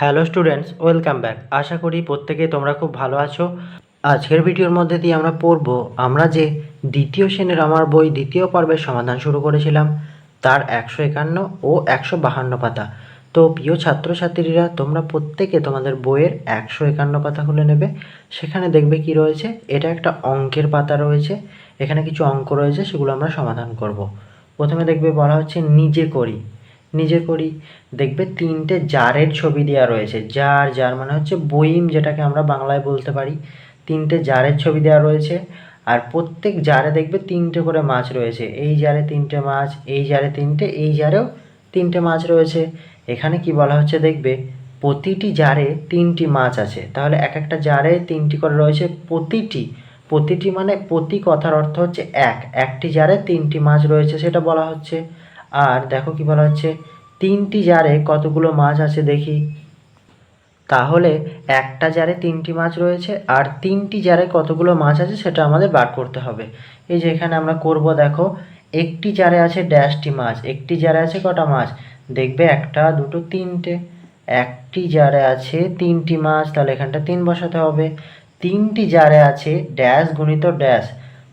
Hello students, welcome back. আশা করি প্রত্যেকে তোমরা খুব ভালো আছো। আজকের ভিডিওর মধ্যে দিয়ে আমরা পড়ব, আমরা যে দ্বিতীয় শ্রেণির আমার বই দ্বিতীয় পর্বের সমাধান শুরু করেছিলাম, তার একশো একান্ন ও একশো বাহান্ন পাতা। তো প্রিয় ছাত্রছাত্রীরা, তোমরা প্রত্যেকে তোমাদের বইয়ের একশো একান্ন পাতা খুলে নেবে। সেখানে দেখবে কি রয়েছে, এটা একটা অঙ্কের পাতা রয়েছে, এখানে কিছু অঙ্ক রয়েছে, সেগুলো আমরা সমাধান করব। প্রথমে দেখবে বলা হচ্ছে নিজে করি। নিজে করি। দেখবে তিনটে জারের ছবি দেওয়া রয়েছে। জার জার মানে হচ্ছে বইম যেটাকে আমরা বাংলায় বলতে পারি। তিনটে জারের ছবি দেওয়া রয়েছে আর প্রত্যেক জারে দেখবে তিনটে করে মাছ রয়েছে। এই জারে তিনটে মাছ, এই জারে তিনটে, এই জারেও তিনটে মাছ রয়েছে। এখানে কি বলা হচ্ছে দেখবে, প্রতিটি জারে তিনটি মাছ আছে। তাহলে এক একটা জারে তিনটি করে রয়েছে প্রতিটি। প্রতিটি মানে প্রতি কথার অর্থ হচ্ছে এক। একটি জারে তিনটি মাছ রয়েছে সেটা বলা হচ্ছে। আর দেখো কি বলা হচ্ছে, তিনটি জারে কতগুলো মাছ আছে দেখি। তাহলে একটা জারে তিনটি মাছ রয়েছে আর তিনটি জারে কতগুলো মাছ আছে সেটা আমাদের বার করতে হবে। এই যে এখানে আমরা করব, দেখো, একটি জারে আছে ড্যাশটি মাছ, একটি জারে আছে কটা মাছ? দেখবে একটা, দুটো, তিনটে। একটি জারে আছে তিনটি মাছ, তাহলে এখানটা তিন বসাতে হবে। তিনটি জারে আছে ড্যাশ গুণিত ড্যাশ,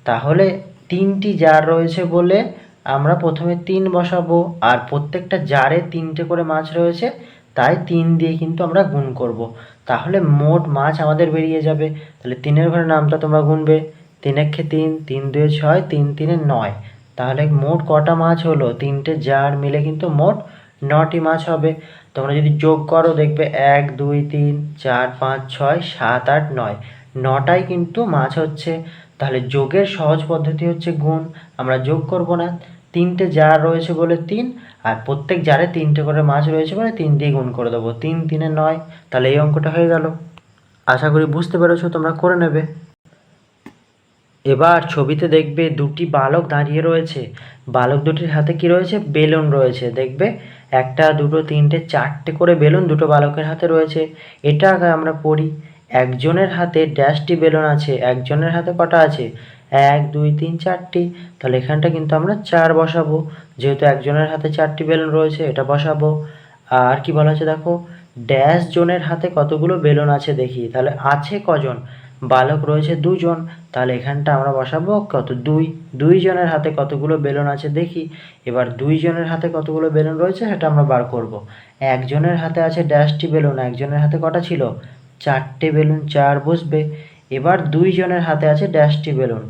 তাহলে তিনটি জার রয়েছে বলে আমরা প্রথমে তিন বসাবো আর প্রত্যেকটা জারে তিনটে করে মাছ রয়েছে, তাই তিন দিয়ে কিন্তু আমরা গুণ করব। তাহলে মোট মাছ আমাদের বেরিয়ে যাবে। তাহলে তিনের ঘরে নামটা তোমরা গুনবে। তিন একে তিন তিন দুয়ে ছয়, তিন তিনে নয়। তাহলে মোট কটা মাছ হলো? তিনটে জার মিলে কিন্তু মোট নটি মাছ হবে। তোমরা যদি যোগ করো, দেখবে এক, দুই, তিন, চার, পাঁচ, ছয়, সাত, আট, নয়। নটাই কিন্তু মাছ হচ্ছে। তাহলে যোগের সহজ পদ্ধতি হচ্ছে গুণ। আমরা যোগ করব না। তিনটে জার রয়েছে বলে তিন, আর প্রত্যেক জারে তিনটে করে মাছ রয়েছে বলে তিন দিয়ে গুণ করে দেবো। তিন তিনে নয়, তাহলে এই অঙ্কটা হয়ে গেল। আশা করি বুঝতে পেরেছ, তোমরা করে নেবে। এবার ছবিতে দেখবে দুটি বালক দাঁড়িয়ে রয়েছে। বালক দুটির হাতে কি রয়েছে? বেলুন রয়েছে। দেখবে একটা, দুটো, তিনটে, চারটে করে বেলুন দুটো বালকের হাতে রয়েছে। এটা আগে আমরা পড়ি। একজনের হাতে ড্যাশটি বেলুন আছে, একজনের হাতে কটা আছে? এক, দুই, তিন, চারটি। তাহলে এখানটা কিন্তু আমরা চার বসাবো। যেহেতু একজনের হাতে চারটি বেলুন রয়েছে, এটা বসাবো। আর কি বলা আছে দেখো, ড্যাশ জনের হাতে কতগুলো বেলুন আছে দেখি। তাহলে আছে কজন? বালক রয়েছে দুজন। তাহলে এখানটা আমরা বসাবো কত? দুই। দুই জনের হাতে কতগুলো বেলুন আছে দেখি। এবার দুই জনের হাতে কতগুলো বেলুন রয়েছে সেটা আমরা বার করব। একজনের হাতে আছে ড্যাশটি বেলুন, একজনের হাতে কটা ছিল? চারটে বেলুন, চার বসবে। এবার দুই জনের হাতে আছে ড্যাশটি বেলুন।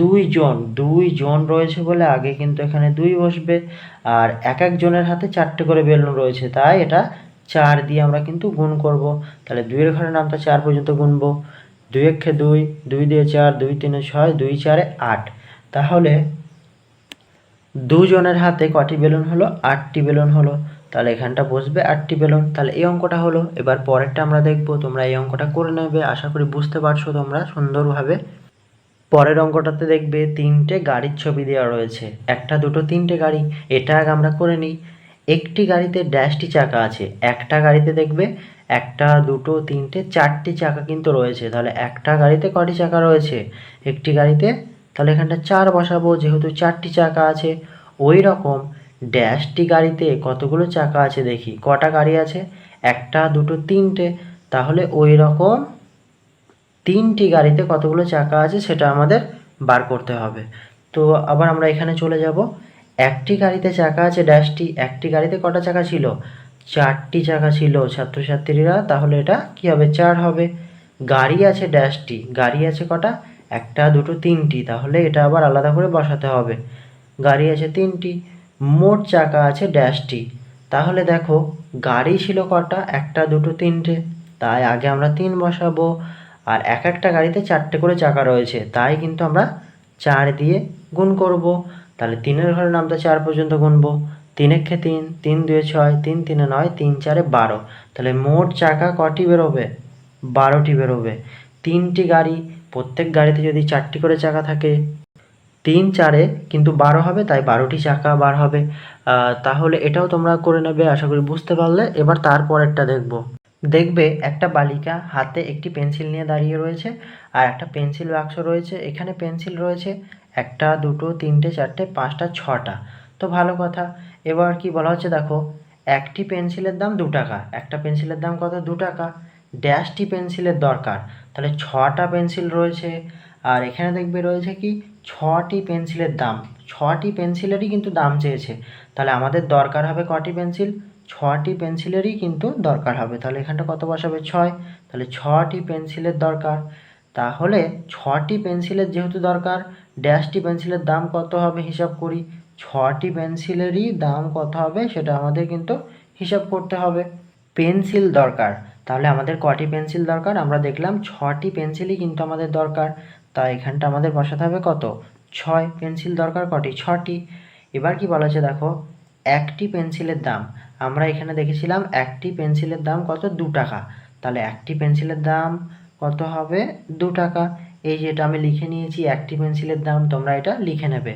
দুই জন দুই জন রয়েছে বলে আগে কিন্তু এখানে দুই বসবে, আর এক এক জনের হাতে চারটে করে বেলুন রয়েছে। তাই এটা চার দিয়ে আমরা কিন্তু গুণ করব। তাহলে দুইয়ের ঘরে নামটা চার পর্যন্ত গুনবো। দুই একে দুই দুই দিয়ে চার, দুই তিনে ছয়, দুই চারে আট। তাহলে দুজনের হাতে কটি বেলুন হলো? আটটি বেলুন হলো। তাহলে এখানটা বসবে আটটি বেলুন তাহলে এই অঙ্কটা হলো। এবার পরেরটা আমরা দেখব। তোমরা এই অঙ্কটা করে নেবে। আশা করি বুঝতে পারছ তোমরা সুন্দরভাবে। পরের অঙ্কটাতে দেখবে তিনটে গাড়ির ছবি দেওয়া রয়েছে। একটা, দুটো, তিনটে গাড়ি। এটা আগে আমরা করে নিই। একটি গাড়িতে ড্যাশটি চাকা আছে। একটা গাড়িতে দেখবে একটা, দুটো, তিনটে, চারটি চাকা কিন্তু রয়েছে। তাহলে একটা গাড়িতে কটি চাকা রয়েছে? একটি গাড়িতে তাহলে এখানটা চার বসাবো। যেহেতু চারটি চাকা আছে, ওই রকম ড্যাশটি গাড়িতে কতগুলো চাকা আছে দেখি। কটা গাড়ি আছে? একটা, দুটো, তিনটে। তাহলে ওই রকম তিনটি গাড়িতে কতগুলো চাকা আছে সেটা আমাদের বার করতে হবে। তো আবার আমরা এখানে চলে যাব। একটি গাড়িতে চাকা আছে ড্যাশটি, একটি গাড়িতে কটা চাকা ছিল? চারটি চাকা ছিল ছাত্রছাত্রীরা, তাহলে এটা কি হবে? চার হবে। গাড়ি আছে ড্যাশটি, গাড়ি আছে কটা? একটা, দুটো, তিনটি। তাহলে এটা আবার আলাদা করে বসাতে হবে। গাড়ি আছে তিনটি। মোট চাকা আছে ড্যাশটি। তাহলে দেখো, গাড়ি ছিল কটা? একটা, দুটো, তিনটে। তাই আগে আমরা তিন বসাবো। আর এক একটা গাড়িতে চারটে করে চাকা রয়েছে। তাই কিন্তু আমরা চার দিয়ে গুণ করব। তাহলে তিনের ঘরে নামটা চার পর্যন্ত গুনবো। তিন একে তিন? তিন, দুয়ে ছয়। তিন, তিনে নয়। তিন, চারে বারো। তাহলে মোট চাকা কটি বেরোবে? বারোটি বেরোবে। তিনটি গাড়ি। প্রত্যেক গাড়িতে যদি চারটি করে চাকা থাকে তিন চারে কিন্তু বারো হবে, তাই বারোটি চাকা বার হবে। তাহলে এটাও তোমরা করে নেবে, আশা করি বুঝতে পারলে। এবার তারপরেরটা দেখব। দেখবে একটা বালিকা হাতে একটি পেন্সিল নিয়ে দাঁড়িয়ে রয়েছে, আর একটা পেন্সিল বাক্স রয়েছে। এখানে পেন্সিল রয়েছে একটা, দুটো, তিনটে, চারটে, পাঁচটা, ছটা। তো ভালো কথা। এবার কি বলা হচ্ছে দেখো, একটি পেন্সিলের দাম দু টাকা, একটা পেন্সিলের দাম কত? দু টাকা। ড্যাশটি পেন্সিলের দরকার। তাহলে ছটা পেন্সিল রয়েছে আর এখানে দেখবে রয়েছে কি, ছটি পেন্সিলের দাম। ছটি পেন্সিলেরই কিন্তু দাম চেয়েছে। তাহলে আমাদের দরকার হবে কটি পেন্সিল? ছটি পেন্সিলেরই কিন্তু দরকার হবে। তাহলে এখানটা কত বসাবে? ছয়। তাহলে ছটি পেন্সিলের দরকার। তাহলে ছটি পেন্সিলের যেহেতু দরকার, ড্যাশটি পেন্সিলের দাম কত হবে হিসাব করি? ছটি পেন্সিলেরই দাম কত হবে সেটা আমাদের কিন্তু হিসাব করতে হবে। পেন্সিল দরকার। তাহলে আমাদের কটি পেন্সিল দরকার? আমরা দেখলাম ছটি পেন্সিলই কিন্তু আমাদের দরকার। তাই এখানটা আমাদের বসাতে হবে কত? ছয় পেন্সিল দরকার কটি? ছটি। এবার কি বলা দেখো? একটি পেন্সিলের দাম। আমরা এখানে দেখেছিলাম একটি পেন্সিলের দাম কত? দু টাকা। তাহলে একটি পেন্সিলের দাম কত হবে? দু টাকা। এই যেটা আমি লিখে নিয়েছি, একটি পেন্সিলের দাম, তোমরা এটা লিখে নেবে।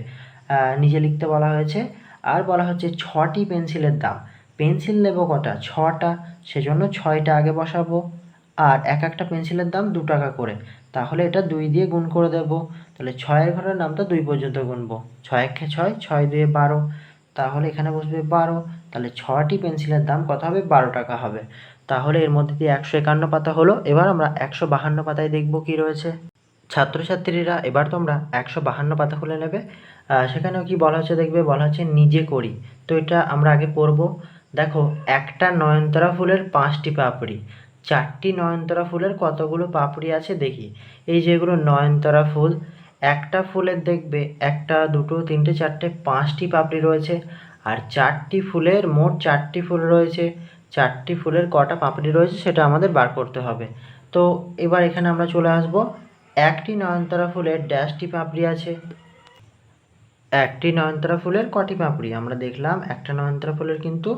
নিজে লিখতে বলা হয়েছে। আর বলা হচ্ছে ছটি পেন্সিলের দাম। পেন্সিল নেব কটা? ছটা। সেজন্য ছয়টা আগে বসাবো। আর এক একটা পেন্সিলের দাম দু টাকা করে। তাহলে এটা দুই দিয়ে গুণ করে দেব। তাহলে ছয়ের ঘরের নামটা দুই পর্যন্ত গুনবো। ছয় একে ছয় ছয় দুয়ে বারো। তাহলে এখানে বসবে বারো। তাহলে ছটি পেন্সিলের দাম কত হবে? বারো টাকা হবে। তাহলে এর মধ্যে দিয়ে একশো একান্ন পাতা হলো। এবার আমরা একশো বাহান্ন পাতায় দেখব কি রয়েছে। ছাত্রছাত্রীরা, এবার তোমরা একশো বাহান্ন পাতা খুলে নেবে। সেখানেও কি বলা হচ্ছে দেখবে? বলা হচ্ছে নিজে করি। তো এটা আমরা আগে পড়ব। দেখো, একটা নয়নতারা ফুলের পাঁচটি পাপড়ি। চারটি নয়নতারা ফুলের কতগুলো পাপড়ি আছে দেখি। এই যেগুলো নয়নতারা ফুল, একটা ফুলের দেখবে, একটা, দুটো, তিনটে, চারটে, পাঁচটি পাপড়ি রয়েছে। আর চারটি ফুলের, মোট চারটি ফুল রয়েছে। চারটি ফুলের কটা পাপড়ি রয়েছে সেটা আমাদের বার করতে হবে। তো এবার এখানে আমরা চলে আসব। একটি নয়নতারা ফুলের ড্যাশটি পাপড়ি আছে। একটি নয়নতারা ফুলের কটি পাপড়ি? আমরা দেখলাম একটা নয়নতারা ফুলের কিন্তু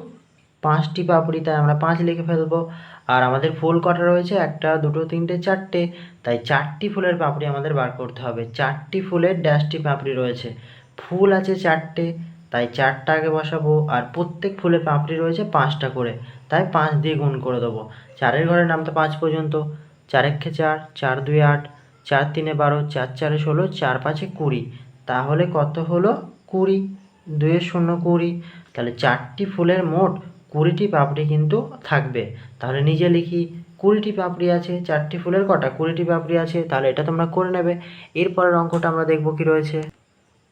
পাঁচটি পাপড়ি, তাই আমরা পাঁচ লিখে ফেলব। আর আমাদের ফুল কটা রয়েছে? একটা, দুটো, তিনটে, চারটে। তাই চারটি ফুলের পাপড়ি আমাদের বার করতে হবে। চারটি ফুলের ড্যাশটি পাপড়ি রয়েছে। ফুল আছে চারটে, তাই চারটা আগে বসাবো। আর প্রত্যেক ফুলের পাপড়ি রয়েছে পাঁচটা করে। তাই পাঁচ দিয়ে গুণ করে দেবো। চারের ঘরের নামটা পাঁচ পর্যন্ত। চার একে চার চার দুই আট, চার তিনে বারো, চার চারে ষোলো, চার পাঁচে কুড়ি। তাহলে কত হলো? কুড়ি। দুয়ে শূন্য কুড়ি। তাহলে চারটি ফুলের মোট কুড়িটি পাপড়ি কিন্তু থাকবে। তাহলে নিজে লিখি, কুড়িটি পাপড়ি আছে, চারটি ফুলের কটা, কুড়িটি পাপড়ি আছে, তাহলে এটা তোমরা করে নেবে। এরপরের অঙ্কটা আমরা দেখব কি রয়েছে।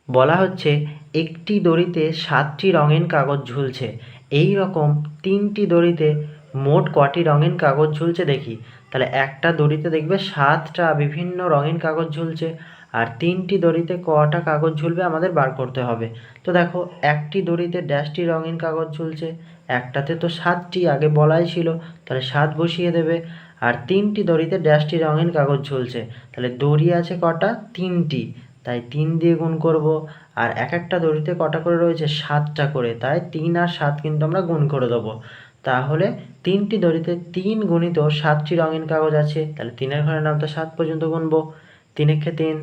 বলা হচ্ছে, একটি দড়িতে সাতটি রঙিন কাগজ ঝুলছে। এই রকম তিনটি দড়িতে মোট কটি রঙিন কাগজ ঝুলছে দেখি। তাহলে একটা দড়িতে দেখবে সাতটা বিভিন্ন রঙিন কাগজ ঝুলছে। আর তিনটি দড়িতে কটা কাগজ ঝুলবে আমাদের বার করতে হবে। তো দেখো, একটি দড়িতে ড্যাশটি রঙিন কাগজ ঝুলছে, একটাতে তো সাতটি, আগে বলাই ছিল, তাহলে সাত বসিয়ে দেবে। আর তিনটি দড়িতে ড্যাশটি রঙিন কাগজ ঝুলছে, তাহলে দড়ি আছে কটা? তিনটি। তাই তিন দিয়ে গুণ করব, আর এক একটা দড়িতে কটা করে রয়েছে? সাতটা করে। তাই তিন আর সাত কিন্তু আমরা গুণ করে দেবো। তাহলে তিনটি দড়িতে তিন গুণিত সাতটি রঙিন কাগজ আছে, তাহলে তিনের ঘরের নামটা সাত পর্যন্ত গুনবো। তিন একে তিন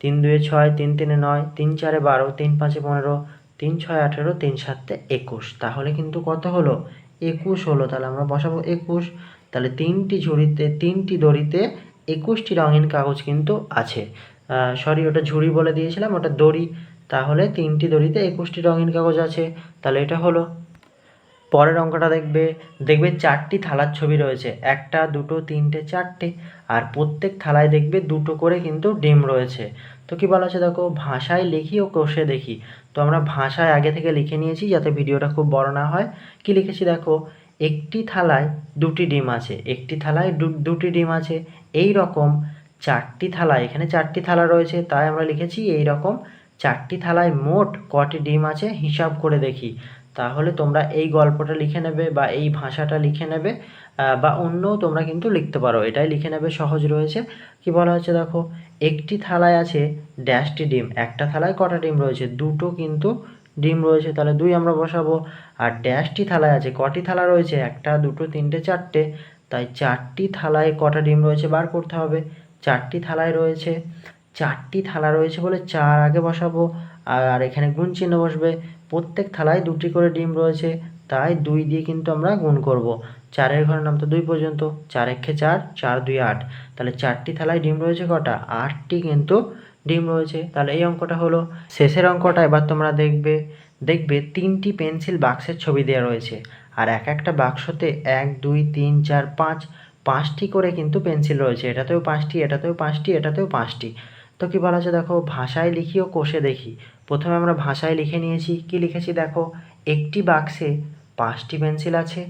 তিন দুয়ে ছয়, তিন তিনে নয়, তিন চারে বারো, তিন পাঁচে পনেরো, তিন ছয় আঠেরো, তিন সাতে একুশ। তাহলে কিন্তু কত হলো? একুশ হলো। তাহলে আমরা বসাবো একুশ। তাহলে তিনটি ঝুড়িতে, তিনটি দড়িতে একুশটি রঙিন কাগজ কিন্তু আছে। সরি ওটা ঝুড়ি বলে দিয়েছিলাম, ওটা দড়ি। তাহলে তিনটি দড়িতে একুশটি রঙিন কাগজ আছে। তাহলে এটা হলো পরের অঙ্কটা দেখবে দেখবে চারটি থালার ছবি রয়েছে, একটা, দুটো, তিনটে, চারটে, আর প্রত্যেক থালায় দেখবে দুটো করে কিন্তু ডিম রয়েছে। তো কী বলা হচ্ছে দেখো, ভাষায় লিখি ও কষে দেখি। তো আমরা ভাষায় আগে থেকে লিখে নিয়েছি যাতে ভিডিওটা খুব বড় না হয়। কি লিখেছি দেখো, একটি থালায় দুটি ডিম আছে, একটি থালায় দুটি ডিম আছে। এই রকম চারটি থালা এখানে চারটি থালা রয়েছে, তাই আমরা লিখেছি এই রকম চারটি থালায় মোট কটি ডিম আছে, হিসাব করে দেখি। তাহলে তোমরা এই গল্পটা লিখে নেবে বা এই ভাষাটা লিখে নেবে বা অন্য তোমরা কিন্তু লিখতে পারো। এটাই লিখে নেবে, সহজ রয়েছে। কি বলা হচ্ছে দেখো? একটি থালায় আছে ড্যাশটি ডিম, একটা থালায় কটা ডিম রয়েছে? দুটো কিন্তু ডিম রয়েছে। তাহলে দুই আমরা বসাবো। আর ড্যাশটি থালায় আছে কটি থালা রয়েছে? একটা, দুটো, তিনটে, চারটে। তাই চারটি থালায় কটা ডিম রয়েছে বার করতে হবে। চারটি থালায় রয়েছে চারটি থালা রয়েছে বলে চার আগে বসাবো, আর এখানে গুণ চিহ্ন বসবে। প্রত্যেক থালায় দুটি করে ডিম রয়েছে, তাই দুই দিয়ে কিন্তু আমরা গুণ করব। চারের ঘরের নাম তো দুই পর্যন্ত, চার একে চার চার দুই আট। তাহলে চারটি থালায় ডিম রয়েছে কটা? আটটি কিন্তু ডিম রয়েছে। তাহলে এই অঙ্কটা হলো। শেষের অঙ্কটা এবার তোমরা দেখবে দেখবে তিনটি পেন্সিল বাক্সের ছবি দেওয়া রয়েছে, আর এক একটা বাক্সতে এক, দুই, তিন, চার, পাঁচ, পাঁচটি করে কিন্তু পেন্সিল রয়েছে। এটাতেও পাঁচটি এটাতেও পাঁচটি এটাতেও পাঁচটি। তো কী বলা আছে দেখো, ভাষায় লিখি ও কোষে দেখি। প্রথমে আমরা ভাষায় লিখে নিয়েছি, কি লিখেছি দেখো? একটি বাক্সে পাঁচটি পেন্সিল আছে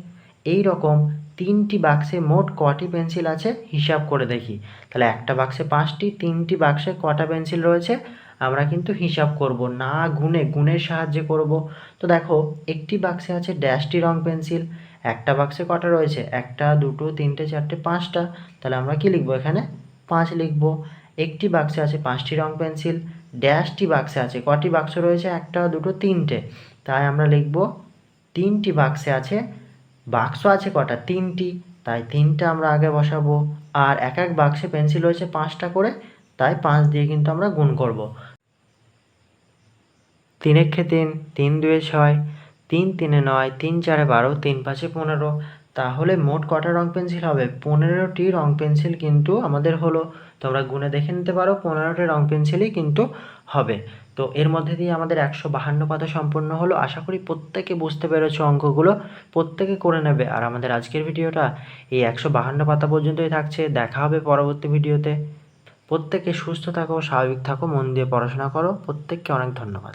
এই রকম তিনটি বাক্সে মোট কটি পেন্সিল আছে হিসাব করে দেখি। তাহলে একটা বাক্সে পাঁচটি, তিনটি বাক্সে কটা পেন্সিল রয়েছে, আমরা কিন্তু হিসাব করব, না গুণে গুণের সাহায্যে করব। তো দেখো, একটি বাক্সে আছে ড্যাশটি রং পেন্সিল একটা বাক্সে কটা রয়েছে? একটা, দুটো, তিনটে, চারটে, পাঁচটা। তাহলে আমরা কি লিখব এখানে? পাঁচ লিখব। একটি বাক্সে আছে পাঁচটি রং পেন্সিল ড্যাশটি বাক্সে আছে কটি বাক্স রয়েছে? একটা, দুটো, তিনটে। তাই আমরা লিখব, তিনটি বাক্সে আছে, বাক্স আছে কটা? তিনটি। তাই তিনটা আমরা আগে বসাবো। আর এক এক বাক্সে পেন্সিল রয়েছে পাঁচটা করে, তাই পাঁচ দিয়ে কিন্তু আমরা গুণ করব। তিন একে তিন তিন, দুয়ে ছয়। তিন, তিনে নয়। তিন, চারে বারো। তিন, পাঁচে পনেরো। তাহলে মোট কটা রং পেন্সিল হবে? পনেরোটি রং পেন্সিল কিন্তু আমাদের হলো। তোমরা গুণে দেখে নিতে পারো, পনেরোটি রং পেন্সিলই কিন্তু হবে। তো এর মধ্যে দিয়ে আমাদের একশো বাহান্ন পাতা সম্পূর্ণ হলো। আশা করি প্রত্যেকে বুঝতে পেরেছ অঙ্কগুলো। প্রত্যেকে করে নেবে। আর আমাদের আজকের ভিডিওটা এই একশো বাহান্ন পাতা পর্যন্তই থাকছে। দেখা হবে পরবর্তী ভিডিওতে। প্রত্যেকে সুস্থ থাকো, স্বাভাবিক থাকো, মন দিয়ে পড়াশোনা করো। প্রত্যেককে অনেক ধন্যবাদ।